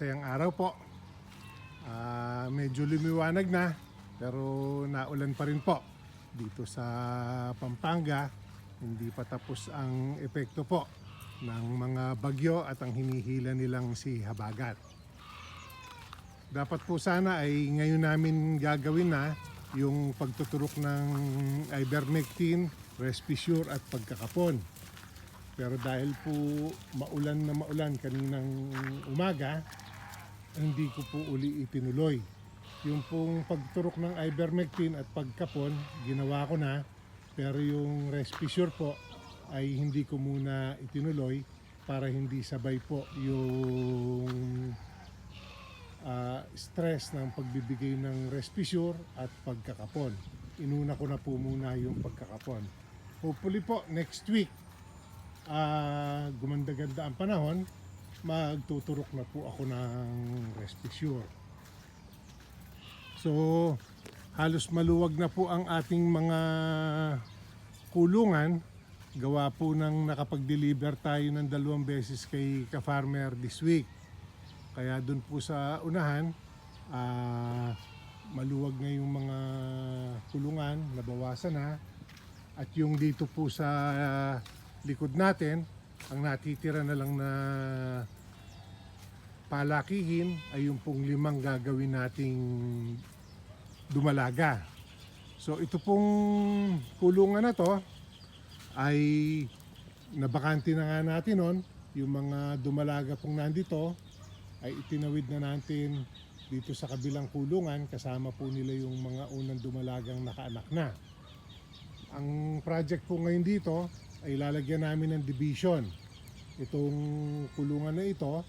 masayang araw po. Ah, medyo lumiwanag na pero naulan pa rin po dito sa Pampanga. Hindi pa tapos ang epekto po ng mga bagyo at ang hinihila nilang si Habagat. Dapat po sana ay ngayon namin gagawin na yung pagtuturok ng ivermectin, respissure at pagkakapon. Pero dahil po maulan na maulan kaninang umaga, hindi ko po uli itinuloy. Yung pong pagturok ng ivermectin at pagkapon, ginawa ko na. Pero yung respissure po ay hindi ko muna itinuloy para hindi sabay po yung ah, stress ng pagbibigay ng respissure at pagkakapon. Inuna ko na po muna yung pagkakapon. Hopefully po next week ah gumanda-ganda ang panahon, magtuturok na po ako ng respissure. So, halos maluwag na po ang ating mga kulungan. Gawa po ng nakapag-deliver tayo ng dalawang beses kay ka-farmer this week. Kaya doon po sa unahan, ah, maluwag na yung mga kulungan, nabawasan na. At yung dito po sa likod natin, ang natitira na lang na palakihin ay yung pong limang gagawin nating dumalaga. So ito pong kulungan na to ay nabakante na nga natin nun. Yung mga dumalaga pong nandito ay itinawid na natin dito sa kabilang kulungan kasama po nila yung mga unang dumalagang nakaanak na. Ang project po ngayon dito ay lalagyan namin ng division. Itong kulungan na ito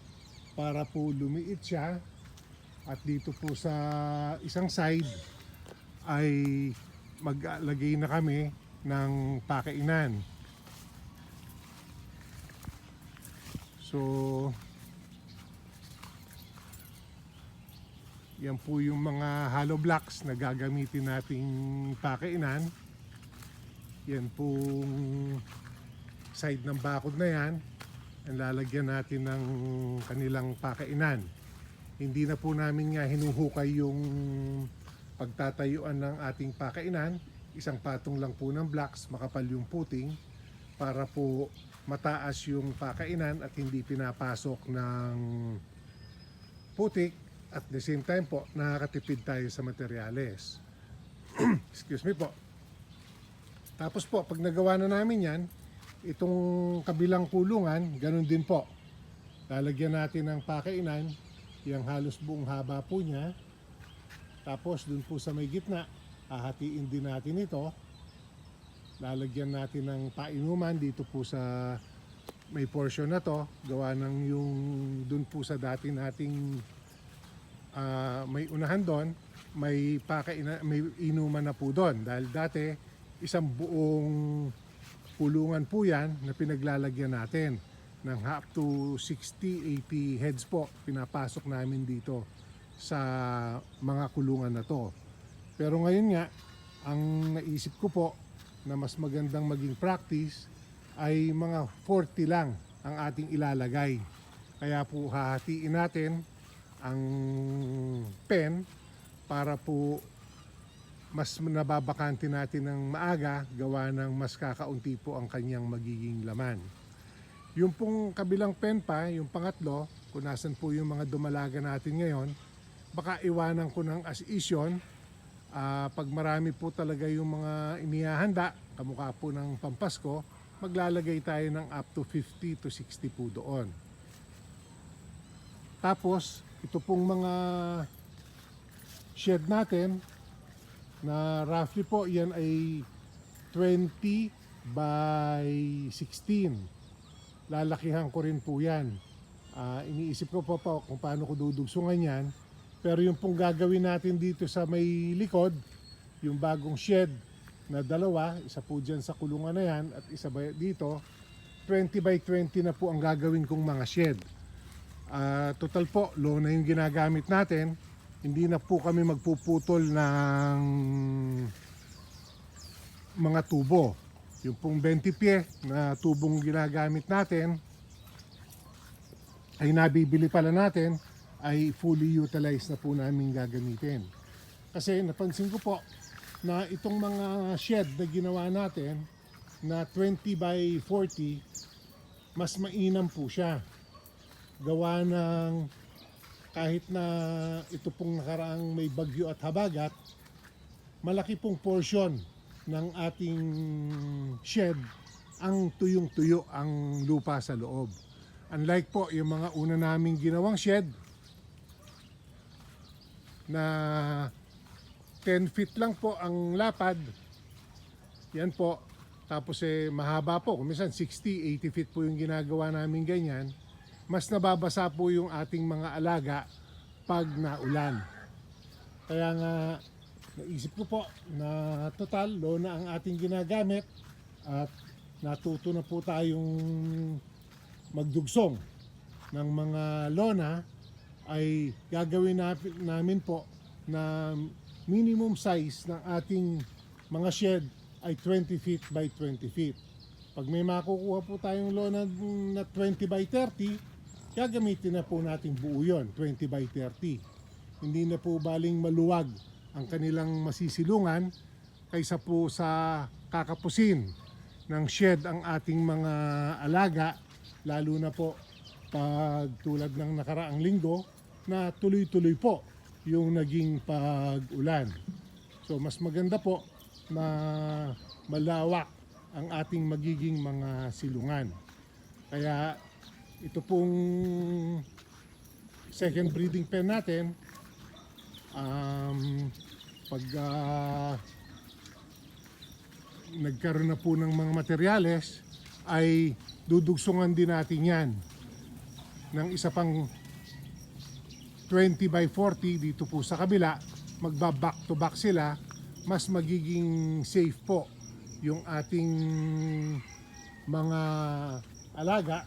para po lumiit siya at dito po sa isang side ay maglagay na kami ng pakainan. So, yan po yung mga hollow blocks na gagamitin nating pakainan. Yan pong side ng bakod na yan. Ang lalagyan natin ng kanilang pakainan. Hindi na po namin nga hinuhukay yung pagtatayuan ng ating pakainan. Isang patong lang po ng blocks, makapal yung puting para po mataas yung pakainan at hindi pinapasok ng putik at the same time po nakakatipid tayo sa materyales. Excuse me po. Tapos po, pag nagawa na namin yan, itong kabilang kulungan, ganun din po. Lalagyan natin ng pakainan, yung halos buong haba po niya. Tapos dun po sa may gitna, hahatiin din natin ito. Lalagyan natin ng painuman dito po sa may portion na to. Gawa ng yung dun po sa dati nating ah, may unahan doon, may pakaina, may inuman na po doon. Dahil dati, isang buong kulungan po yan na pinaglalagyan natin ng up to 60-80 heads po pinapasok namin dito sa mga kulungan na to. Pero ngayon nga, ang naisip ko po na mas magandang maging practice ay mga 40 lang ang ating ilalagay. Kaya po hahatiin natin ang pen para po mas nababakante natin ng maaga gawa ng mas kakaunti po ang kanyang magiging laman. Yung pong kabilang pen pa, yung pangatlo, kung nasan po yung mga dumalaga natin ngayon, baka iwanan ko ng as is yun. Ah, pag marami po talaga yung mga inihahanda, kamukha po ng Pampasko, maglalagay tayo ng up to 50 to 60 po doon. Tapos, ito pong mga shed natin, na roughly po yan ay 20 by 16. Lalakihan ko rin po yan. Ah, iniisip ko po po kung paano ko dudugsungan yan. Pero yung pong gagawin natin dito sa may likod, yung bagong shed na dalawa, isa po dyan sa kulungan na yan at isa ba dito, 20 by 20 na po ang gagawin kong mga shed. Ah, total po, low na yung ginagamit natin. Hindi na po kami magpuputol ng mga tubo. Yung pong 20 pie na tubong ginagamit natin ay nabibili pala natin ay fully utilized na po namin gagamitin. Kasi napansin ko po na itong mga shed na ginawa natin na 20 by 40 mas mainam po siya. Gawa ng kahit na ito pong nakaraang may bagyo at habagat, malaki pong portion ng ating shed ang tuyong-tuyo ang lupa sa loob. Unlike po yung mga una naming ginawang shed na 10 feet lang po ang lapad. Yan po. Tapos eh mahaba po. Kung minsan 60, 80 feet po yung ginagawa namin ganyan. Mas nababasa po yung ating mga alaga pag naulan. Kaya nga naisip ko po na total lona ang ating ginagamit at natuto na po tayong magdugsong ng mga lona ay gagawin namin po na minimum size ng ating mga shed ay 20 feet by 20 feet. Pag may makukuha po tayong lona na 20 by 30, gagamitin na po natin buo yun, 20 by 30. Hindi na po baling maluwag ang kanilang masisilungan kaysa po sa kakapusin ng shed ang ating mga alaga, lalo na po pag tulad ng nakaraang linggo na tuloy-tuloy po yung naging pag-ulan. So mas maganda po na malawak ang ating magiging mga silungan. Kaya ito pong second breeding pen natin um, pag ah, nagkaroon na po ng mga materyales ay dudugsungan din natin yan ng isa pang 20 by 40 dito po sa kabila. Magba back to back sila. Mas magiging safe po yung ating mga alaga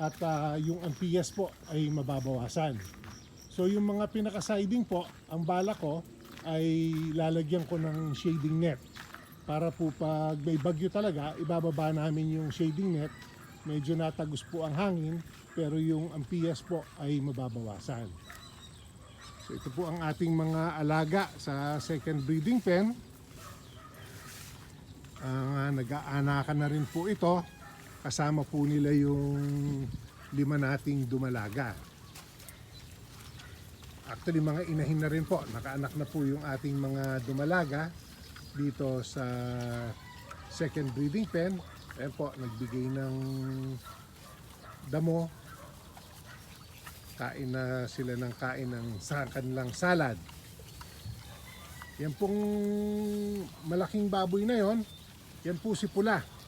at ah, yung ampias po ay mababawasan. So yung mga pinaka-siding po ang bala ko ay lalagyan ko ng shading net. Para po pag may bagyo talaga ibababa namin yung shading net. Medyo natagos po ang hangin pero yung ampias po ay mababawasan. So ito po ang ating mga alaga sa second breeding pen. Ah, nag-aanakan na rin po ito kasama po nila yung lima nating dumalaga. Actually mga inahin na rin po. Nakaanak na po yung ating mga dumalaga dito sa second breeding pen. Ayan po nagbigay ng damo. Kain na sila ng kain ng sa kanilang salad. Yan pong malaking baboy na yon. Yan po si pula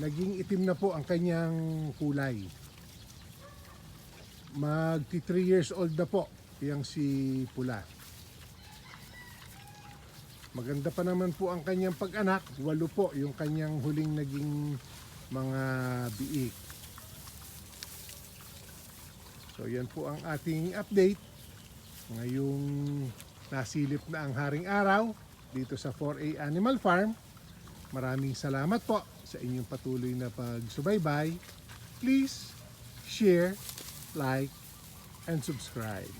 naging itim na po ang kanyang kulay. Magti 3 years old na po yang si pula. Maganda pa naman po ang kanyang pag-anak. Walo po yung kanyang huling naging mga biik. So yan po ang ating update. Ngayong nasilip na ang haring araw dito sa 4A Animal Farm. Maraming salamat po sa inyong patuloy na pagsubaybay please share like and subscribe